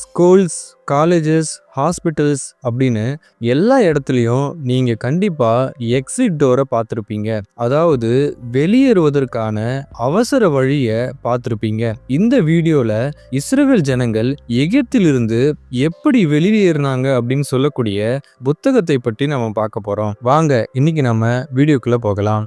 Schools colleges hospitals அப்படின்னு எல்லா இடத்துலையும் நீங்கள் கண்டிப்பாக எக்ஸிட் டோரை பார்த்துருப்பீங்க. அதாவது வெளியேறுவதற்கான அவசர வழியை பார்த்துருப்பீங்க. இந்த வீடியோவில் இஸ்ரேல் ஜனங்கள் எகிப்திலிருந்து எப்படி வெளியேறினாங்க அப்படின்னு சொல்லக்கூடிய புத்தகத்தை பற்றி நம்ம பார்க்க போகிறோம் வாங்க இன்னைக்கு நம்ம வீடியோக்குள்ளே போகலாம்.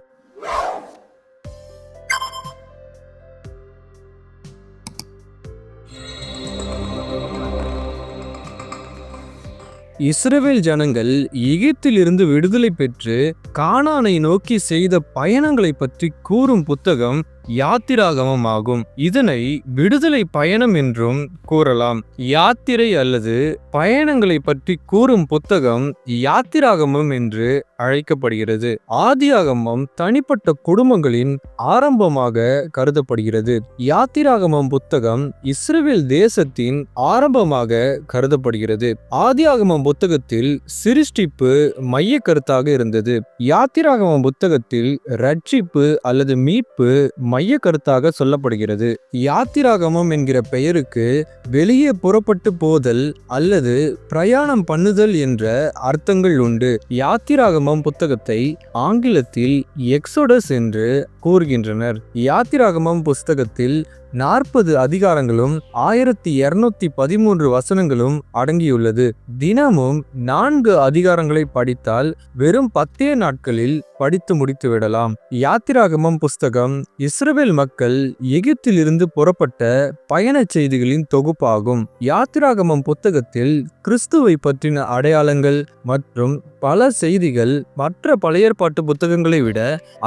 இஸ்ரேல் ஜனங்கள் எகிப்திலிருந்து விடுதலை பெற்று கானானை நோக்கி செய்த பயணங்களை பற்றி கூறும் புத்தகம் யாத்திராகமம் ஆகும். இதனை விடுதலை பயணம் என்றும் கூறலாம். யாத்திரை அல்லது பயணங்களை பற்றி கூறும் புத்தகம் யாத்திராகமம் என்று அழைக்கப்படுகிறது. ஆதியாகமம் தனிப்பட்ட குடும்பங்களின் ஆரம்பமாக கருதப்படுகிறது. யாத்திராகமம் புத்தகம் இஸ்ரேல் தேசத்தின் ஆரம்பமாக கருதப்படுகிறது. ஆதியாகமம் புத்தகத்தில் சிருஷ்டிப்பு மைய கருத்தாக இருந்தது. யாத்திராகமம் புத்தகத்தில் ரட்சிப்பு அல்லது மீட்பு மைய கருத்தாக சொல்லப்படுகிறது. யாத்திராகமம் என்கிற பெயருக்கு வெளியே புறப்பட்டு போதல் அல்லது பிரயாணம் பண்ணுதல் என்ற அர்த்தங்கள் உண்டு. யாத்திராகமம் புத்தகத்தை ஆங்கிலத்தில் எக்ஸோடஸ் என்று கூறுகின்றனர். யாத்திராகமம் புஸ்தகத்தில் நாற்பது அதிகாரங்களும் ஆயிரத்தி இருநூத்தி பதிமூன்று வசனங்களும் அடங்கியுள்ளது. தினமும் நான்கு அதிகாரங்களை படித்தால் வெறும் பத்தே நாட்களில் படித்து முடித்து விடலாம். யாத்திராகமம் புஸ்தகம் இஸ்ரேல் மக்கள் எகிப்திலிருந்து புறப்பட்ட பயணச் செய்திகளின் தொகுப்பாகும். யாத்திராகமம் புத்தகத்தில் கிறிஸ்துவை பற்றின அடையாளங்கள் மற்றும் பல செய்திகள் மற்ற பழையற்பாட்டு புத்தகங்களை விட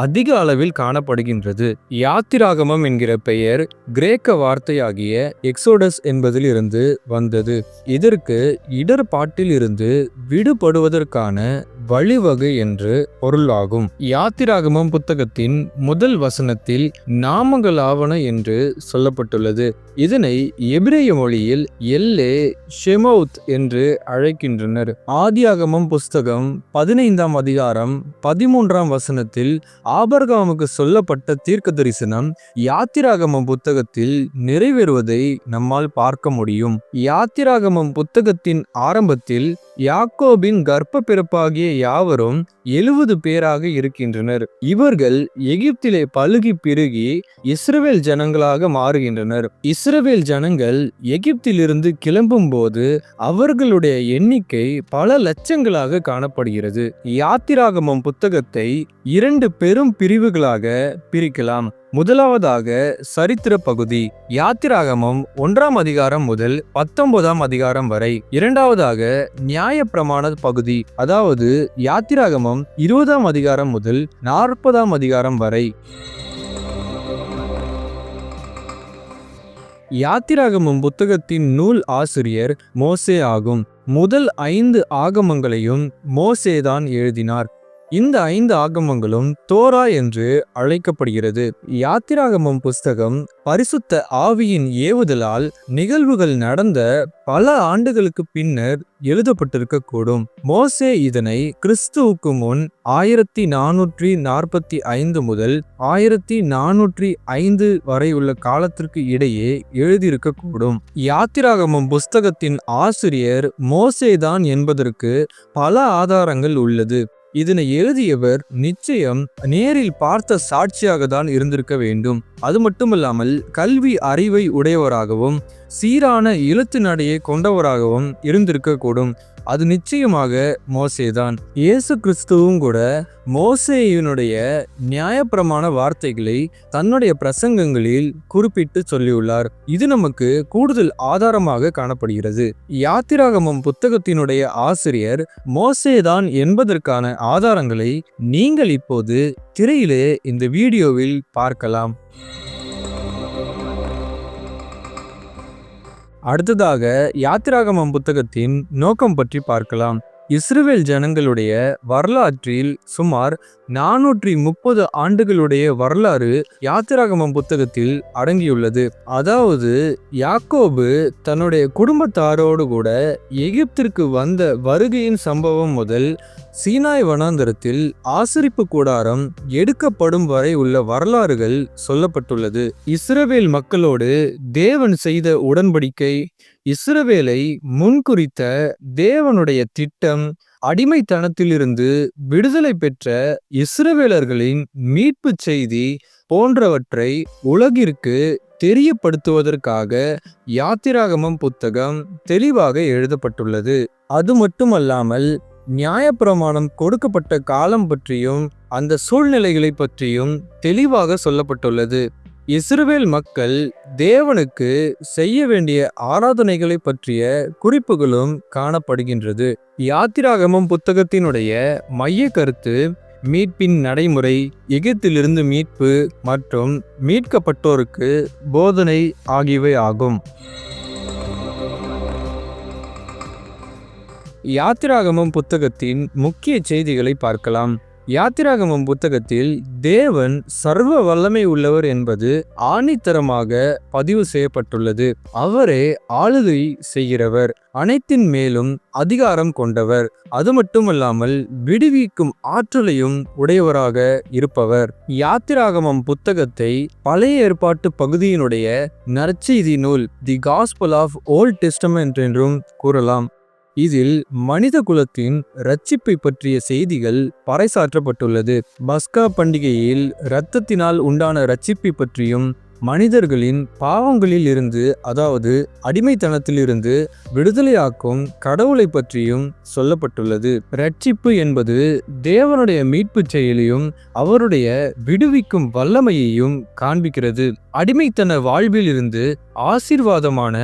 அதிக அளவில் காணப்படுகின்றது. யாத்திராகமம் என்கிற பெயர் கிரேக்க வார்த்தையாகிய எக்ஸோடஸ் என்பதில் இருந்து வந்தது. இதற்கு இடர்பாட்டில் இருந்து விடுபடுவதற்கான வழிவகை என்று பொருளாகும். யாத்திராகமம் புத்தகத்தின் முதல் வசனத்தில் நாமங்கள் என்று சொல்லப்பட்டுள்ளது. இதனை எபிரேய மொழியில் எல்லே ஷெமௌத் என்று அழைக்கின்றனர். ஆதியாகமம் புஸ்தகம் பதினைந்தாம் அதிகாரம் பதிமூன்றாம் வசனத்தில் ஆபர்காமுக்கு சொல்லப்பட்ட தீர்க்க தரிசனம் யாத்திராகமம் புத்தகத்தில் நிறைவேறுவதை நம்மால் பார்க்க முடியும். யாத்திராகமம் புத்தகத்தின் ஆரம்பத்தில் யாக்கோபின் கர்ப்ப பிறப்பாகிய யாவரும் எழுபது பேராக இருக்கின்றனர். இவர்கள் எகிப்திலே பழுகி பெருகி இஸ்ரவேல் ஜனங்களாக மாறுகின்றனர். இஸ்ரவேல் ஜனங்கள் எகிப்திலிருந்து கிளம்பும் போது அவர்களுடைய எண்ணிக்கை பல லட்சங்களாக காணப்படுகிறது. யாத்திராகமம் புத்தகத்தை இரண்டு பெரும் பிரிவுகளாக பிரிக்கலாம். முதலாவதாக சரித்திர பகுதி யாத்திராகமம் ஒன்றாம் அதிகாரம் முதல் பத்தொன்பதாம் அதிகாரம் வரை. இரண்டாவதாக நியாய பிரமாண பகுதி அதாவது யாத்திராகமம் இருபதாம் அதிகாரம் முதல் நாற்பதாம் அதிகாரம் வரை. யாத்திராகமம் புத்தகத்தின் நூல் ஆசிரியர் மோசே ஆகும். முதல் ஐந்து ஆகமங்களையும் மோசேதான் எழுதினார். இந்த ஐந்து ஆகமங்களும் தோரா என்று அழைக்கப்படுகிறது. யாத்திராகமம் புஸ்தகம் பரிசுத்த ஆவியின் ஏவுதலால் நிகழ்வுகள் நடந்த பல ஆண்டுகளுக்கு பின்னர் எழுதப்பட்டிருக்கக்கூடும். மோசே இதனை கிறிஸ்துவுக்கு முன் ஆயிரத்தி நானூற்றி நாற்பத்தி ஐந்து முதல் ஆயிரத்தி நானூற்றி ஐந்து வரை உள்ள காலத்திற்கு இடையே எழுதியிருக்கக்கூடும். யாத்திராகமம் புஸ்தகத்தின் ஆசிரியர் மோசேதான் என்பதற்கு பல ஆதாரங்கள் உள்ளது. இதனை எழுதியவர் நிச்சயம் நேரில் பார்த்த சாட்சியாக தான் இருந்திருக்க வேண்டும். அது மட்டுமல்லாமல் கல்வி அறிவை உடையவராகவும் சீரான எழுத்து நடையை கொண்டவராகவும் இருந்திருக்கக்கூடும். அது நிச்சயமாக மோசேதான். இயேசு கிறிஸ்துவும் கூட மோசேயினுடைய நியாயப்பிரமான வார்த்தைகளை தன்னுடைய பிரசங்கங்களில் குறிப்பிட்டு சொல்லியுள்ளார். இது நமக்கு கூடுதல் ஆதாரமாக காணப்படுகிறது. யாத்திராகமம் புத்தகத்தினுடைய ஆசிரியர் மோசேதான் என்பதற்கான ஆதாரங்களை நீங்கள் இப்போது திரையிலே இந்த வீடியோவில் பார்க்கலாம். அடுத்ததாக யாத்திராகமம் புத்தகத்தின் நோக்கம் பற்றி பார்க்கலாம். இஸ்ரேல் ஜனங்களுடைய வரலாற்றில் சுமார் நானூற்றி முப்பது ஆண்டுகளுடைய வரலாறு யாத்திராகமம் புத்தகத்தில் அடங்கியுள்ளது. அதாவது யாக்கோபு தன்னுடைய குடும்பத்தாரோடு கூட எகிப்திற்கு வந்த வருகையின் சம்பவம் முதல் சீனாய் வனாந்தரத்தில் ஆசரிப்பு கூடாரம் எடுக்கப்படும் வரை உள்ள வரலாறுகள் சொல்லப்பட்டுள்ளது. இஸ்ரவேல் மக்களோடு தேவன் செய்த உடன்படிக்கை இஸ்ரவேலை முன்குறித்த தேவனுடைய திட்டம் அடிமைத்தனத்திலிருந்து விடுதலை பெற்ற இஸ்ரவேலர்களின் மீட்பு செய்தி போன்றவற்றை உலகிற்கு தெரியப்படுத்துவதற்காக யாத்திராகமம் புத்தகம் தெளிவாக எழுதப்பட்டுள்ளது. அது மட்டுமல்லாமல் நியாயப்பிரமாணம் கொடுக்கப்பட்ட காலம் பற்றியும் அந்த சூழ்நிலைகளை பற்றியும் தெளிவாக சொல்லப்பட்டுள்ளது. இஸ்ரவேல் மக்கள் தேவனுக்கு செய்ய வேண்டிய ஆராதனைகளை பற்றிய குறிப்புகளும் காணப்படுகின்றது. யாத்திராகமம் புத்தகத்தினுடைய மைய கருத்து மீட்பின் நடைமுறை எகிப்திலிருந்து மீட்பு மற்றும் மீட்கப்பட்டோருக்கு போதனை ஆகியவை ஆகும். யாத்திராகமம் புத்தகத்தின் முக்கிய செய்திகளை பார்க்கலாம். யாத்திராகமம் புத்தகத்தில் தேவன் சர்வ வல்லமை உள்ளவர் என்பது ஆணித்தரமாக பதிவு செய்யப்பட்டுள்ளது. அவரே ஆளுகை செய்கிறவர் அனைத்தின் மேலும் அதிகாரம் கொண்டவர். அது மட்டுமல்லாமல் விடுவிக்கும் ஆற்றலையும் உடையவராக இருப்பவர். யாத்திராகமம் புத்தகத்தை பழைய ஏற்பாட்டு பகுதியினுடைய நற்செய்தி நூல் the gospel of old testament என்றும் கூறலாம். இதில் மனித குலத்தின் ரட்சிப்பை பற்றிய செய்திகள் பறைசாற்றப்பட்டுள்ளது. பஸ்கா பண்டிகையில் இரத்தத்தினால் உண்டான ரட்சிப்பை பற்றியும் மனிதர்களின் பாவங்களில் இருந்து அதாவது அடிமைத்தனத்திலிருந்து விடுதலையாக்கும் கடவுளை பற்றியும் சொல்லப்பட்டுள்ளது. ரட்சிப்பு என்பது தேவனுடைய மீட்பு செயலையும் அவருடைய விடுவிக்கும் வல்லமையையும் காண்பிக்கிறது. அடிமைத்தன வாழ்வில் இருந்து ஆசீர்வாதமான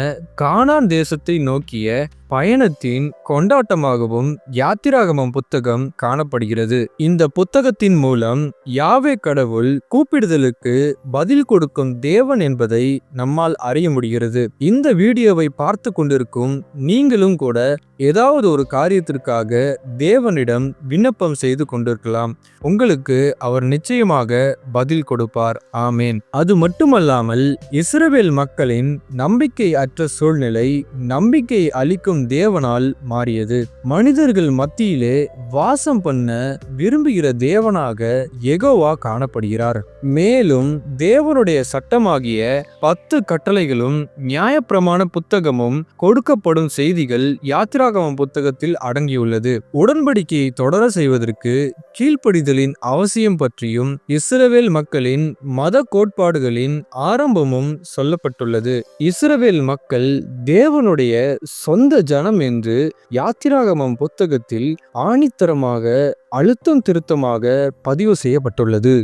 கானான் தேசத்தை நோக்கிய பயணத்தின் கொண்டாட்டமாகவும் யாத்திராகமம் புத்தகம் காணப்படுகிறது. இந்த புத்தகத்தின் மூலம் யாவே கடவுள் கூப்பிடுதலுக்கு பதில் கொடுக்கும் தேவன் என்பதை நம்மால் அறிய முடிகிறது. இந்த வீடியோவை பார்த்து கொண்டிருக்கும் நீங்களும் கூட ஏதாவது ஒரு காரியத்திற்காக தேவனிடம் விண்ணப்பம் செய்து கொண்டிருக்கலாம். உங்களுக்கு அவர் நிச்சயமாக பதில் கொடுப்பார். ஆமேன். அது மட்டுமல்லாமல் இஸ்ரவேல் மக்களின் நம்பிக்கை அற்ற சூழ்நிலை நம்பிக்கை அளிக்கும் தேவனால் மாறியது. மனிதர்கள் மத்தியிலே வாசம் பண்ண விரும்புகிற தேவனாக எகோவா காணப்படுகிறார். மேலும் தேவனுடைய சட்டமாகிய பத்து கட்டளைகளும் நியாயப்பிரமாண புத்தகமும் கொடுக்கப்படும் செய்திகள் யாத்திராகமம் புத்தகத்தில் அடங்கியுள்ளது. உடன்படிக்கையை தொடர செய்வதற்கு கீழ்ப்படிதலின் அவசியம் பற்றியும் இஸ்ரவேல் மக்களின் மத கோட்பாடுகளின் ஆரம்பமும் சொல்லப்பட்டுள்ளது. இஸ்ரவேல் மக்கள் தேவனுடைய சொந்த ஜனம் என்று யாத்திராகமம் புத்தகத்தில் ஆணித்தரமாக அழுத்தம் திருத்தமாக பதிவு செய்யப்பட்டுள்ளது.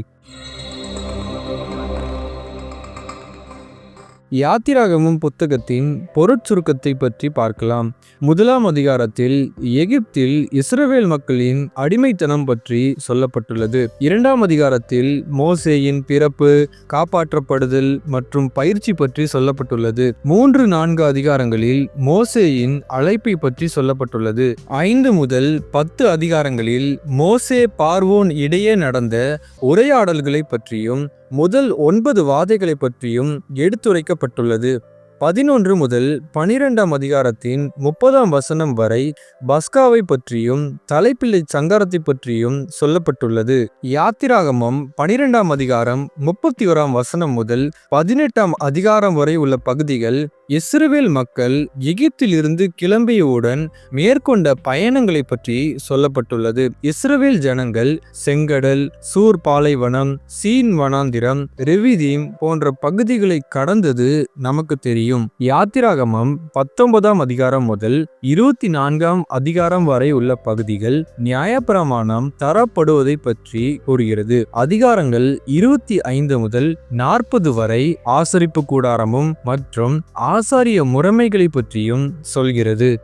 யாத்திராகமும் புத்தகத்தின் பொருட்சுருக்கத்தை பற்றி பார்க்கலாம். முதலாம் அதிகாரத்தில் எகிப்தில் இஸ்ரவேல் மக்களின் அடிமைத்தனம் பற்றி சொல்லப்பட்டுள்ளது. இரண்டாம் அதிகாரத்தில் மோசேயின் பிறப்பு காப்பாற்றப்படுதல் மற்றும் பயிற்சி பற்றி சொல்லப்பட்டுள்ளது. மூன்று நான்கு அதிகாரங்களில் மோசேயின் அழைப்பை பற்றி சொல்லப்பட்டுள்ளது. ஐந்து முதல் பத்து அதிகாரங்களில் மோசே பார்வோன் இடையே நடந்த உரையாடல்களை பற்றியும் முதல் ஒன்பது வாதைகளை பற்றியும் எடுத்துரைக்கப்பட்டுள்ளது. பதினொன்று முதல் பனிரெண்டாம் அதிகாரத்தின் முப்பதாம் வசனம் வரை பஸ்காவை பற்றியும் தலைப்பிள்ளை சங்காரத்தை பற்றியும் சொல்லப்பட்டுள்ளது. யாத்திராகமம் பனிரெண்டாம் அதிகாரம் முப்பத்தி ஓராம் வசனம் முதல் பதினெட்டாம் அதிகாரம் வரை உள்ள பகுதிகள் இஸ்ரவேல் மக்கள் எகிப்திலிருந்து கிளம்பியவுடன் மேற்கொண்ட பயணங்களை பற்றி சொல்லப்பட்டுள்ளது. இஸ்ரவேல் ஜனங்கள் செங்கடல் சூர் பாலைவனம் சீன் வனாந்திரம் ரெவிதீம் போன்ற பகுதிகளை கடந்தது நமக்கு தெரியும். யாத்திராகமம் பத்தொன்பதாம் அதிகாரம் முதல் இருபத்தி நான்காம் அதிகாரம் வரை உள்ள பகுதிகள் நியாயப்பிரமாணம் தரப்படுவதை பற்றி கூறுகிறது. அதிகாரங்கள் இருபத்தி ஐந்து முதல் நாற்பது வரை ஆசரிப்பு கூடாரமும் மற்றும் ஆசாரிய முறைமைகளை பற்றியும் சொல்கிறது.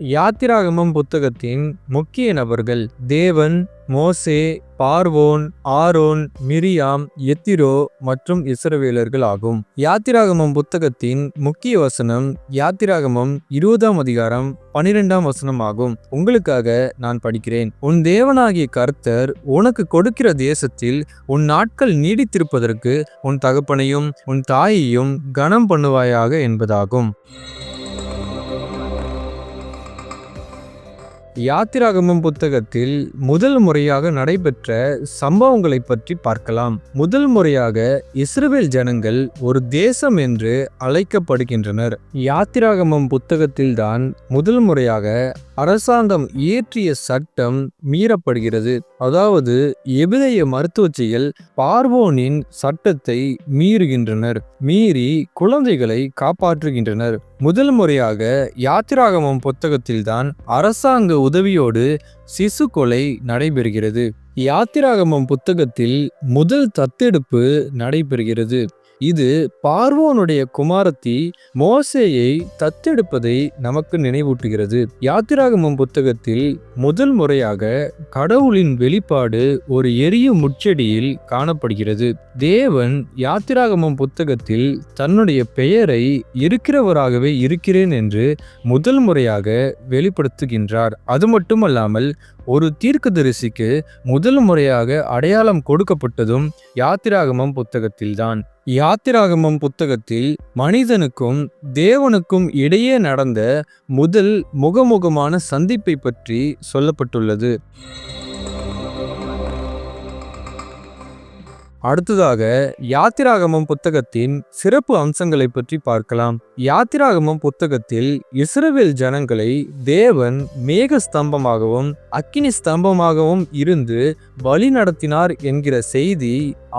யாத்திராகமம் புத்தகத்தின் முக்கிய நபர்கள் தேவன் மோசே பார்வோன் ஆரோன் மிரியாம் எத்திரோ மற்றும் இஸ்ரவேலர்கள் ஆகும். யாத்திராகமம் புத்தகத்தின் முக்கிய வசனம் யாத்திராகமம் இருபதாம் அதிகாரம் பனிரெண்டாம் வசனம் ஆகும். உங்களுக்காக நான் படிக்கிறேன். உன் தேவனாகிய கர்த்தர் உனக்கு கொடுக்கிற தேசத்தில் உன் நாட்கள் நீடித்திருப்பதற்கு உன் தகப்பனையும் உன் தாயையும் கனம் பண்ணுவாயாக என்பதாகும். யாத்திராகமம் புத்தகத்தில் முதல் முறையாக நடைபெற்ற சம்பவங்களை பற்றி பார்க்கலாம். முதல் முறையாக இஸ்ரேல் ஜனங்கள் ஒரு தேசம் என்று அழைக்கப்படுகின்றனர். யாத்திராகமம் புத்தகத்தில்தான் முதல் முறையாக அரசாங்கம் இயற்றிய சட்டம் மீறப்படுகிறது. அதாவது எபிரேய மருத்துவச்சிகள் பார்வோனின் சட்டத்தை மீறுகின்றனர். மீறி குழந்தைகளை காப்பாற்றுகின்றனர். முதல் முறையாக யாத்திராகமம் புத்தகத்தில்தான் அரசாங்க உதவியோடு சிசு கொலை நடைபெறுகிறது. யாத்திராகமம் புத்தகத்தில் முதல் தத்தெடுப்பு நடைபெறுகிறது. இது பார்வோனுடைய குமாரத்தி மோசேயை தத்தெடுப்பதை நமக்கு நினைவூட்டுகிறது. யாத்திராகமம் புத்தகத்தில் முதல் முறையாக கடவுளின் வெளிப்பாடு ஒரு எரிய முச்செடியில் காணப்படுகிறது. தேவன் யாத்திராகமம் புத்தகத்தில் தன்னுடைய பெயரை இருக்கிறவராகவே இருக்கிறேன் என்று முதல் முறையாக வெளிப்படுத்துகின்றார். அது மட்டுமல்லாமல் ஒரு தீர்க்கதரிசிக்கு முதல் முறையாக அடையாளம் கொடுக்கப்பட்டதும் யாத்திராகமம் புத்தகத்தில்தான். யாத்திராகமம் புத்தகத்தில் மனிதனுக்கும் தேவனுக்கும் இடையே நடந்த முதல் முகமுகமான சந்திப்பை பற்றி சொல்லப்பட்டுள்ளது. அடுத்ததாக யாத்திராகமம் புத்தகத்தின் சிறப்பு அம்சங்களை பற்றி பார்க்கலாம். யாத்திராகமம் புத்தகத்தில் இஸ்ரவேல் ஜனங்களை தேவன் மேக ஸ்தம்பமாகவும் அக்கினி ஸ்தம்பமாகவும் இருந்து வழி நடத்தினார் என்கிற செய்தி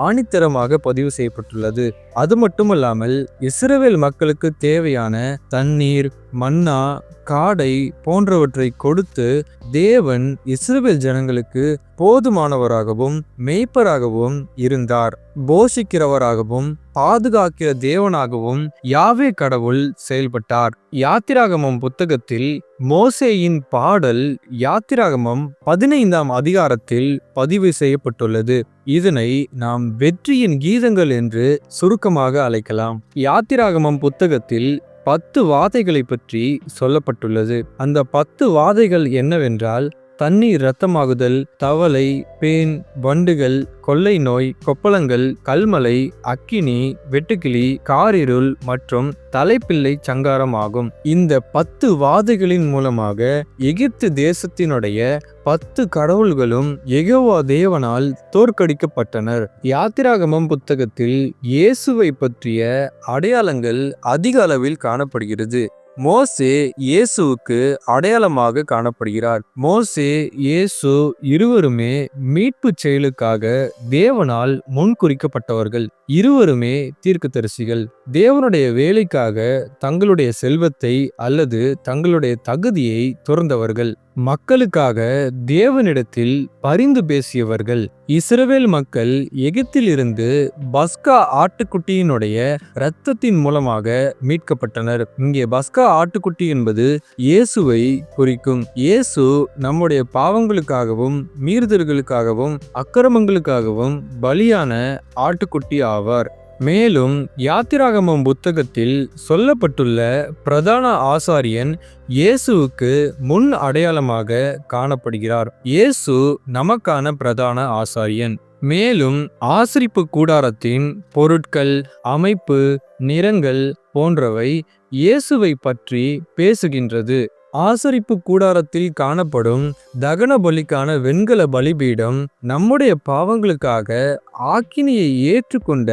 ஆணித்தரமாக பதிவு செய்யப்பட்டுள்ளது. அது மட்டுமல்லாமல் இஸ்ரவேல் மக்களுக்கு தேவையான தண்ணீர் மன்னா காடை போன்றவற்றை கொடுத்து தேவன் இஸ்ரவேல் ஜனங்களுக்கு போதுமானவராகவும் மெய்ப்பராகவும் இருந்தார். போஷிக்கிறவராகவும் பாதுகாக்கிற தேவனாகவும் யாவே கடவுள் செயல்பட்டார். யாத்திராகமம் புத்தகத்தில் மோசேயின் பாடல் யாத்திராகமம் பதினைந்தாம் அதிகாரத்தில் பதிவு செய்யப்பட்டுள்ளது. இதனை நாம் வெற்றியின் கீதங்கள் என்று சுருக்கமாக அழைக்கலாம். யாத்திராகமம் புத்தகத்தில் பத்து வாதைகளை பற்றி சொல்லப்பட்டுள்ளது. அந்த பத்து வாதைகள் என்னவென்றால் தண்ணீர் இரத்தமாகுதல் தவளை பேன் வண்டுகள் கொள்ளை நோய் கொப்பளங்கள் கல்மலை அக்கினி வெட்டுக்கிளி காரிருள் மற்றும் தலைப்பிள்ளை சங்காரம் ஆகும். இந்த பத்து வாதைகளின் மூலமாக எகிப்து தேசத்தினுடைய பத்து கடவுள்களும் எகோவா தேவனால் தோற்கடிக்கப்பட்டனர். யாத்திராகமம் புத்தகத்தில் இயேசுவை பற்றிய அடையாளங்கள் அதிக அளவில் காணப்படுகிறது. மோசே இயேசுவுக்கு அடையாளமாக காணப்படுகிறார். மோசே இயேசு இருவருமே மீட்பு செயலுக்காக தேவனால் முன்குறிக்கப்பட்டவர்கள். இருவருமே தீர்க்கதரிசிகள். தேவனுடைய வேலைக்காக தங்களுடைய செல்வத்தை அல்லது தங்களுடைய தகுதியை துறந்தவர்கள். மக்களுக்காக தேவனிடத்தில் பரிந்து பேசியவர்கள். இஸ்ரவேல் மக்கள் எகிப்திலிருந்து பஸ்கா ஆட்டுக்குட்டியினுடைய இரத்தத்தின் மூலமாக மீட்கப்பட்டனர். இங்கே பஸ்கா ஆட்டுக்குட்டி என்பது இயேசுவை குறிக்கும். இயேசு நம்முடைய பாவங்களுக்காகவும் மீறுதல்களுக்காகவும் அக்கிரமங்களுக்காகவும் பலியான ஆட்டுக்குட்டி ஆகும் ஆவார். மேலும் யாத்திராகமம் புத்தகத்தில் சொல்லப்பட்டுள்ள பிரதான ஆசாரியன் இயேசுவுக்கு முன் அடையாளமாக காணப்படுகிறார். இயேசு நமக்கான பிரதான ஆசாரியன். மேலும் ஆசிரிப்பு கூடாரத்தின் பொருட்கள் அமைப்பு நிறங்கள் போன்றவை இயேசுவை பற்றி பேசுகின்றது. ஆசரிப்பு கூடாரத்தில் காணப்படும் தகன பலிக்கான வெண்கல பலிபீடம் நம்முடைய பாவங்களுக்காக ஆக்கினியை ஏற்றுக்கொண்ட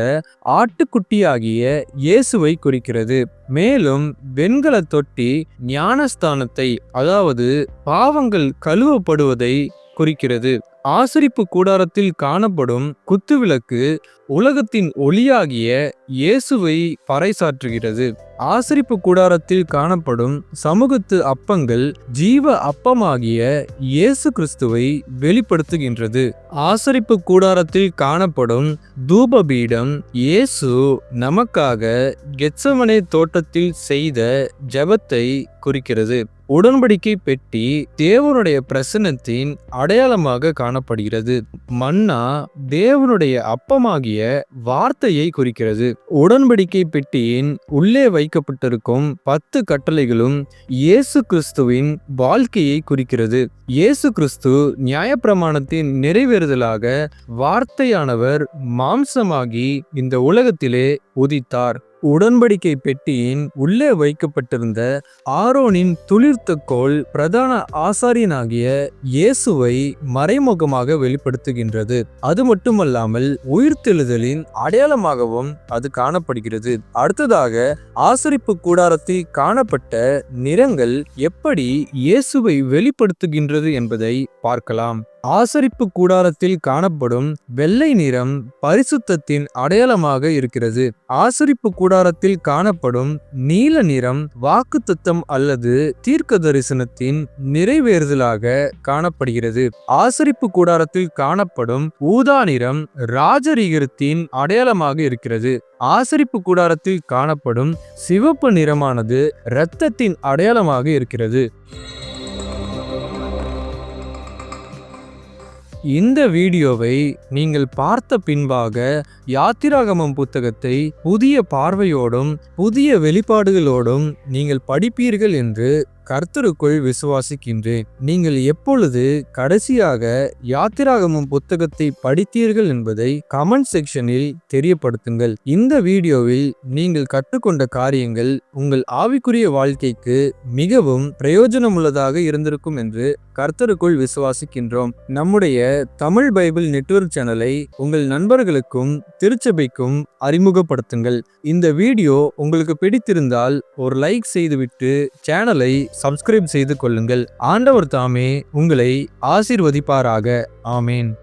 ஆட்டுக்குட்டியாகிய இயேசுவை குறிக்கிறது. மேலும் வெண்கல தொட்டி ஞானஸ்தானத்தை அதாவது பாவங்கள் கழுவப்படுவதை குறிக்கிறது. ஆசரிப்பு கூடாரத்தில் காணப்படும் குத்துவிளக்கு உலகத்தின் ஒளியாகிய இயேசுவை பறைசாற்றுகிறது. ஆசரிப்பு கூடாரத்தில் காணப்படும் சமூகத்து அப்பங்கள் ஜீவ அப்பமாகிய இயேசு கிறிஸ்துவை வெளிப்படுத்துகின்றது. ஆசரிப்பு கூடாரத்தில் காணப்படும் தூபபீடம் இயேசு நமக்காக கெச்சமனை தோட்டத்தில் செய்த ஜெபத்தை குறிக்கிறது. உடன்படிக்கை பெட்டி தேவனுடைய பிரசன்னத்தின் அடையாளமாக காணப்படுகிறது. மன்னா தேவனுடைய அப்பமாகிய வார்த்தையை குறிக்கிறது. உடன்படிக்கை பெட்டியின் உள்ளே வை வைக்கப்பட்டிருக்கும் பத்து கட்டளைகளும் இயேசு கிறிஸ்துவின் வாழ்க்கையை குறிக்கிறது. இயேசு கிறிஸ்து நியாயப்பிரமாணத்தின் நிறைவேறுதலாக வார்த்தையானவர் மாம்சமாகி இந்த உலகத்திலே உதித்தார். உடன்படிக்கை பெட்டியின் உள்ளே வைக்கப்பட்டிருந்த ஆரோனின் துளிர்த்த கோல் பிரதான ஆசாரியனாகிய இயேசுவை மறைமுகமாக வெளிப்படுத்துகின்றது. அது மட்டுமல்லாமல் உயிர்த்தெழுதலின் அடையாளமாகவும் அது காணப்படுகிறது. அடுத்ததாக ஆசரிப்பு கூடாரத்தில் காணப்பட்ட நிறங்கள் எப்படி இயேசுவை வெளிப்படுத்துகின்றது என்பதை பார்க்கலாம். ஆசரிப்பு கூடாரத்தில் காணப்படும் வெள்ளை நிறம் பரிசுத்தத்தின் அடையாளமாக இருக்கிறது. ஆசரிப்பு கூடாரத்தில் காணப்படும் நீல நிறம் வாக்குத்தத்தம் அல்லது தீர்க்க தரிசனத்தின் நிறைவேறுதலாக காணப்படுகிறது. ஆசரிப்பு கூடாரத்தில் காணப்படும் ஊதா நிறம் ராஜரீகத்தின் அடையாளமாக இருக்கிறது. ஆசரிப்பு கூடாரத்தில் காணப்படும் சிவப்பு நிறமானது இரத்தத்தின் அடையாளமாக இருக்கிறது. இந்த வீடியோவை நீங்கள் பார்த்த பின்பாக யாத்திராகமம் புத்தகத்தை புதிய பார்வையோடும் புதிய வெளிப்பாடுகளோடும் நீங்கள் படிப்பீர்கள் என்று கர்த்தருக்குள் விசுவாசிக்கின்றேன். நீங்கள் எப்பொழுது கடைசியாக யாத்திராகமம் புத்தகத்தை படித்தீர்கள் என்பதை கமெண்ட் செக்ஷனில் தெரியப்படுத்துங்கள். இந்த வீடியோவில் நீங்கள் கற்றுக்கொண்ட காரியங்கள் உங்கள் ஆவிக்குரிய வாழ்க்கைக்கு மிகவும் பிரயோஜனமுள்ளதாக இருந்திருக்கும் என்று கர்த்தருக்குள் விசுவாசிக்கின்றோம். நம்முடைய தமிழ் பைபிள் நெட்வொர்க் சேனலை உங்கள் நண்பர்களுக்கும் திருச்சபைக்கும் அறிமுகப்படுத்துங்கள். இந்த வீடியோ உங்களுக்கு பிடித்திருந்தால் ஒரு லைக் செய்துவிட்டு சேனலை சப்ஸ்கிரைப் செய்து கொள்ளுங்கள். ஆண்டவர் தாமே உங்களை ஆசிர்வதிப்பாராக. ஆமேன்.